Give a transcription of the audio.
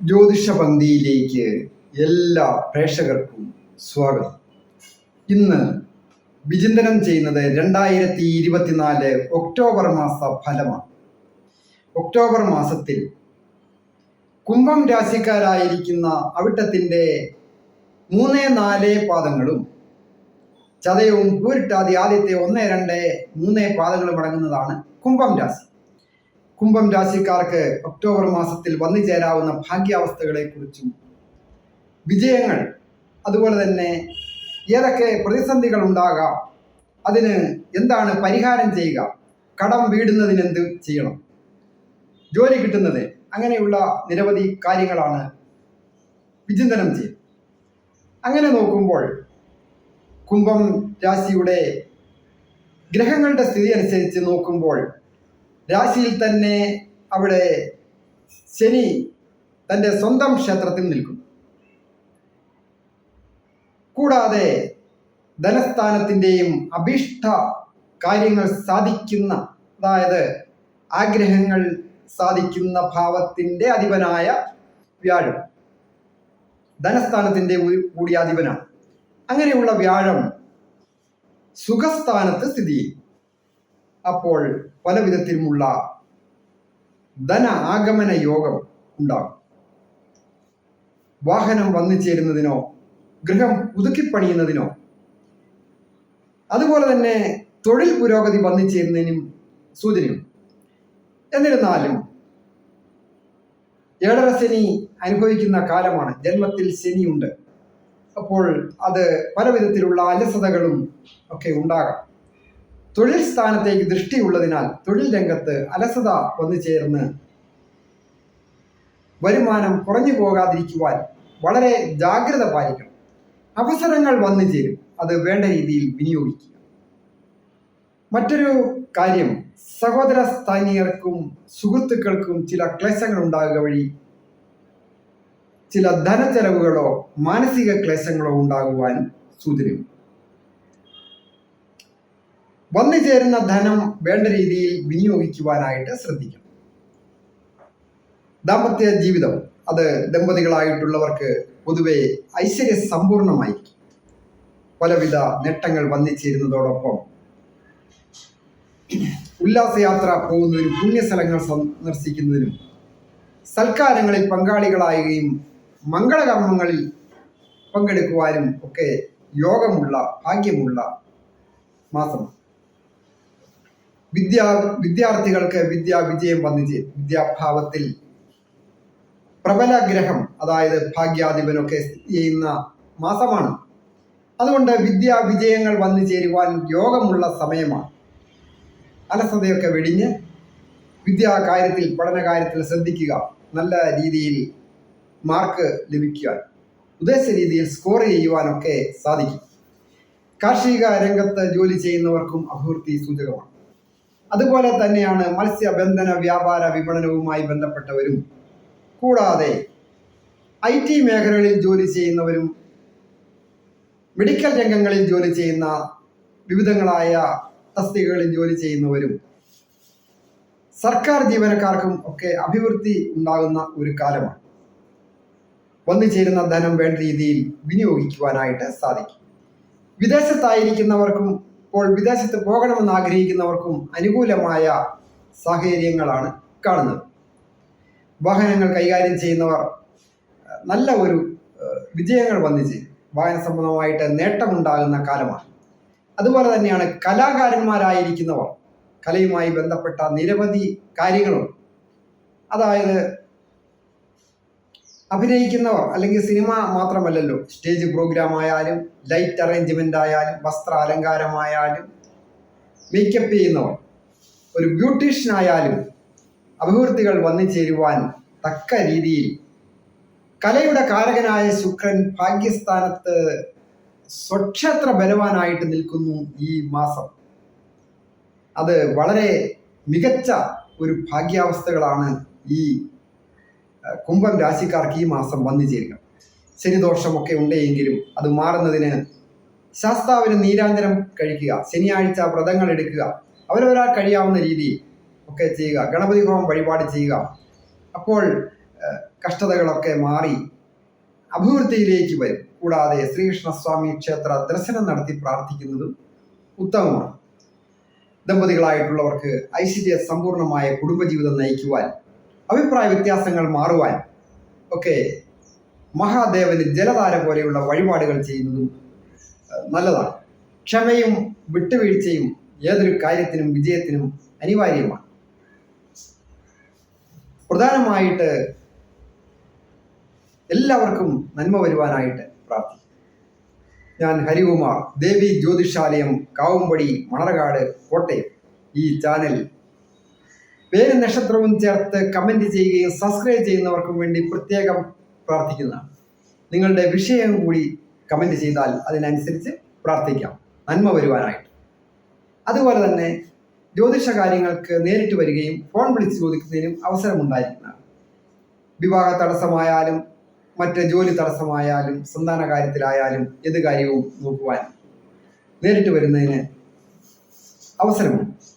ജ്യോതിഷ പന്തിയിലേക്ക് എല്ലാ പ്രേക്ഷകർക്കും സ്വാഗതം. ഇന്ന് വിചിന്തനം ചെയ്യുന്നത് രണ്ടായിരത്തി ഇരുപത്തിനാല് ഒക്ടോബർ മാസ ഫലമാണ്. ഒക്ടോബർ മാസത്തിൽ കുംഭം രാശിക്കാരായിരിക്കുന്ന അവിട്ടത്തിന്റെ മൂന്ന് നാല് പാദങ്ങളും ചതയവും പൂരിട്ടാതി ആദ്യത്തെ ഒന്ന് രണ്ട് മൂന്ന് പാദങ്ങളും അടങ്ങുന്നതാണ് കുംഭം രാശി. കുംഭം രാശിക്കാർക്ക് ഒക്ടോബർ മാസത്തിൽ വന്നു ചേരാവുന്ന ഭാഗ്യാവസ്ഥകളെക്കുറിച്ചും വിജയങ്ങൾ അതുപോലെ തന്നെ ഏതൊക്കെ പ്രതിസന്ധികൾ ഉണ്ടാകാം അതിന് എന്താണ് പരിഹാരം ചെയ്യുക കടം വീടുന്നതിന് എന്ത് ചെയ്യണം ജോലി കിട്ടുന്നത് അങ്ങനെയുള്ള നിരവധി കാര്യങ്ങളാണ് വിചിന്തനം ചെയ്യുന്നത് അങ്ങനെ നോക്കുമ്പോൾ കുംഭം രാശിയുടെ ഗ്രഹങ്ങളുടെ സ്ഥിതി അനുസരിച്ച് നോക്കുമ്പോൾ രാശിയിൽ തന്നെ അവിടെ ശനി തന്റെ സ്വന്തം ക്ഷേത്രത്തിൽ നിൽക്കുന്നു. കൂടാതെ ധനസ്ഥാനത്തിന്റെയും അഭീഷ്ട കാര്യങ്ങൾ സാധിക്കുന്ന അതായത് ആഗ്രഹങ്ങൾ സാധിക്കുന്ന ഭാവത്തിന്റെ അധിപനായ വ്യാഴം. ധനസ്ഥാനത്തിന്റെ കൂടിയ അധിപനാണ്. അങ്ങനെയുള്ള വ്യാഴം സുഖസ്ഥാനത്ത് സ്ഥിതി ചെയ്യും അപ്പോൾ പല വിധത്തിലുമുള്ള ധന ആഗമന യോഗം ഉണ്ടാകും. വാഹനം വന്നു ചേരുന്നതിനോ ഗൃഹം പുതുക്കിപ്പണിയുന്നതിനോ അതുപോലെ തന്നെ തൊഴിൽ പുരോഗതി വന്നു ചേരുന്നതിനും സൂചനയുണ്ട്. എന്നിരുന്നാലും ഏഴര ശനി അനുഭവിക്കുന്ന കാലമാണ്. ജന്മത്തിൽ ശനിയുണ്ട്. അപ്പോൾ അത് പല വിധത്തിലുള്ള അലസതകളും ഒക്കെ ഉണ്ടാകാം. തൊഴിൽ സ്ഥാനത്തേക്ക് ദൃഷ്ടിയുള്ളതിനാൽ തൊഴിൽ രംഗത്ത് അലസത വന്നു ചേർന്ന് വരുമാനം കുറഞ്ഞു പോകാതിരിക്കുവാൻ വളരെ ജാഗ്രത പാലിക്കണം. അവസരങ്ങൾ വന്നു ചേരും. അത് വേണ്ട രീതിയിൽ വിനിയോഗിക്കുക. മറ്റൊരു കാര്യം സഹോദര സ്ഥാനീയർക്കും സുഹൃത്തുക്കൾക്കും ചില ക്ലേശങ്ങൾ ഉണ്ടാകുക വഴി ചില ധനച്ചെലവുകളോ മാനസിക ക്ലേശങ്ങളോ ഉണ്ടാകുവാൻ സൂചനയുണ്ട് വന്നു ചേരുന്ന ധനം വേണ്ട രീതിയിൽ വിനിയോഗിക്കുവാനായിട്ട് ശ്രദ്ധിക്കണം. ദാമ്പത്യ ജീവിതം അത് ദമ്പതികളായിട്ടുള്ളവർക്ക് പൊതുവെ ഐശ്വര്യ സമ്പൂർണമായിരിക്കും. പലവിധ നേട്ടങ്ങൾ വന്നു ചേരുന്നതോടൊപ്പം ഉല്ലാസയാത്ര പോകുന്നതിനും പുണ്യസ്ഥലങ്ങൾ സന്ദർശിക്കുന്നതിനും സൽക്കാരങ്ങളിൽ പങ്കാളികളായുകയും മംഗളകർമ്മങ്ങളിൽ പങ്കെടുക്കുവാനും ഒക്കെ യോഗമുള്ള ഭാഗ്യമുള്ള മാസമാണ്. വിദ്യാ വിദ്യാർത്ഥികൾക്ക് വിദ്യാ വിജയം വന്നു ചേരും വിദ്യാഭാവത്തിൽ പ്രബല ഗ്രഹം അതായത് ഭാഗ്യാധിപനൊക്കെ സ്ഥിതി ചെയ്യുന്ന മാസമാണ്. അതുകൊണ്ട് വിദ്യാ വിജയങ്ങൾ വന്നു ചേരുവാൻ യോഗമുള്ള സമയമാണ്. അലസതയൊക്കെ വെടിഞ്ഞ് വിദ്യാ കാര്യത്തിൽ പഠന കാര്യത്തിൽ ശ്രദ്ധിക്കുക നല്ല രീതിയിൽ മാർക്ക് ലഭിക്കുവാൻ ഉദ്ദേശ രീതിയിൽ സ്കോർ ചെയ്യുവാനൊക്കെ സാധിക്കും. കാർഷിക രംഗത്ത് ജോലി ചെയ്യുന്നവർക്കും അഭിവൃദ്ധി സൂചകമാണ്. അതുപോലെ തന്നെയാണ് മത്സ്യബന്ധന വ്യാപാര വിപണനവുമായി ബന്ധപ്പെട്ടവരും. കൂടാതെ ഐ ടി മേഖലകളിൽ ജോലി ചെയ്യുന്നവരും മെഡിക്കൽ രംഗങ്ങളിൽ ജോലി ചെയ്യുന്ന വിവിധങ്ങളായ തസ്തികകളിൽ ജോലി ചെയ്യുന്നവരും സർക്കാർ ജീവനക്കാർക്കും ഒക്കെ അഭിവൃദ്ധി ഉണ്ടാകുന്ന ഒരു കാലമാണ്. വന്നു ചേരുന്ന ധനം വേണ്ട രീതിയിൽ വിനിയോഗിക്കുവാനായിട്ട് സാധിക്കും. വിദേശത്തായിരിക്കുന്നവർക്കും ഇപ്പോൾ വിദേശത്ത് പോകണമെന്ന് ആഗ്രഹിക്കുന്നവർക്കും അനുകൂലമായ സാഹചര്യങ്ങളാണ് കാണുന്നത്. വാഹനങ്ങൾ കൈകാര്യം ചെയ്യുന്നവർ നല്ല ഒരു വിജയങ്ങൾ വന്നിച്ച് വായന സംബന്ധമായിട്ട് നേട്ടമുണ്ടാകുന്ന കാലമാണ്. അതുപോലെ തന്നെയാണ് കലാകാരന്മാരായിരിക്കുന്നവർ. കലയുമായി ബന്ധപ്പെട്ട നിരവധി കാര്യങ്ങളുണ്ട് അതായത് അഭിനയിക്കുന്നവർ അല്ലെങ്കിൽ സിനിമ മാത്രമല്ലല്ലോ സ്റ്റേജ് പ്രോഗ്രാം ആയാലും ലൈറ്റ് അറേഞ്ച്മെന്റ് ആയാലും വസ്ത്ര അലങ്കാരമായാലും മേക്കപ്പ് ചെയ്യുന്നവർ ഒരു ബ്യൂട്ടീഷ്യൻ ആയാലും അഭിവൃദ്ധികൾ വന്നു ചേരുവാൻ തക്ക രീതിയിൽ കലയുടെ കാരകനായ ശുക്രൻ ഭാഗ്യസ്ഥാനത്ത് സ്വക്ഷേത്ര ബലവാനായിട്ട് നിൽക്കുന്നു ഈ മാസം. അത് വളരെ മികച്ച ഒരു ഭാഗ്യാവസ്ഥകളാണ് ഈ കുംഭം രാശിക്കാർക്ക് ഈ മാസം വന്നു ചേരുക. ശനിദോഷമൊക്കെ ഉണ്ടെങ്കിലും അത് മാറുന്നതിന് ശാസ്താവിന് നീരാഞ്ജനം കഴിക്കുക ശനിയാഴ്ച വ്രതങ്ങൾ എടുക്കുക അവരവരാൾ കഴിയാവുന്ന രീതി ഒക്കെ ചെയ്യുക ഗണപതി ഹോമം വഴിപാട് ചെയ്യുക. അപ്പോൾ കഷ്ടതകളൊക്കെ മാറി അഭിവൃദ്ധിയിലേക്ക് വരും. കൂടാതെ ശ്രീകൃഷ്ണസ്വാമി ക്ഷേത്ര ദർശനം നടത്തി പ്രാർത്ഥിക്കുന്നതും ഉത്തമമാണ്. ദമ്പതികളായിട്ടുള്ളവർക്ക് ഐശ്വര്യ സമ്പൂർണമായ കുടുംബജീവിതം നയിക്കുവാൻ അഭിപ്രായ വ്യത്യാസങ്ങൾ മാറുവാൻ ഒക്കെ മഹാദേവന് ജലധാര പോലെയുള്ള വഴിപാടുകൾ ചെയ്യുന്നതും നല്ലതാണ്. ക്ഷമയും വിട്ടുവീഴ്ചയും ഏതൊരു കാര്യത്തിനും വിജയത്തിനും അനിവാര്യമാണ്. പ്രധാനമായിട്ട് എല്ലാവർക്കും നന്മ വരുവാനായിട്ട് പ്രാർത്ഥിക്കും. ഞാൻ ഹരികുമാർ ദേവി ജ്യോതിഷാലയം കാവുംപടി മണർകാട് കോട്ടയം ഈ ചാനൽ പേര് നക്ഷത്രവും ചേർത്ത് കമന്റ് ചെയ്യുകയും സബ്സ്ക്രൈബ് ചെയ്യുന്നവർക്കും വേണ്ടി പ്രത്യേകം പ്രാർത്ഥിക്കുന്നതാണ്. നിങ്ങളുടെ വിഷയം കൂടി കമന്റ് ചെയ്താൽ അതിനനുസരിച്ച് പ്രാർത്ഥിക്കാം. നന്മ വരുവാനായിട്ട്. അതുപോലെ തന്നെ ജ്യോതിഷ കാര്യങ്ങൾക്ക് നേരിട്ട് വരികയും ഫോൺ വിളിച്ച് ചോദിക്കുന്നതിനും അവസരമുണ്ടായിരിക്കുന്നതാണ്. വിവാഹ തടസ്സമായാലും മറ്റ് ജോലി തടസ്സമായാലും സന്താന കാര്യത്തിലായാലും ഏത് കാര്യവും നോക്കുവാൻ നേരിട്ട് വരുന്നതിന് അവസരമുണ്ട്.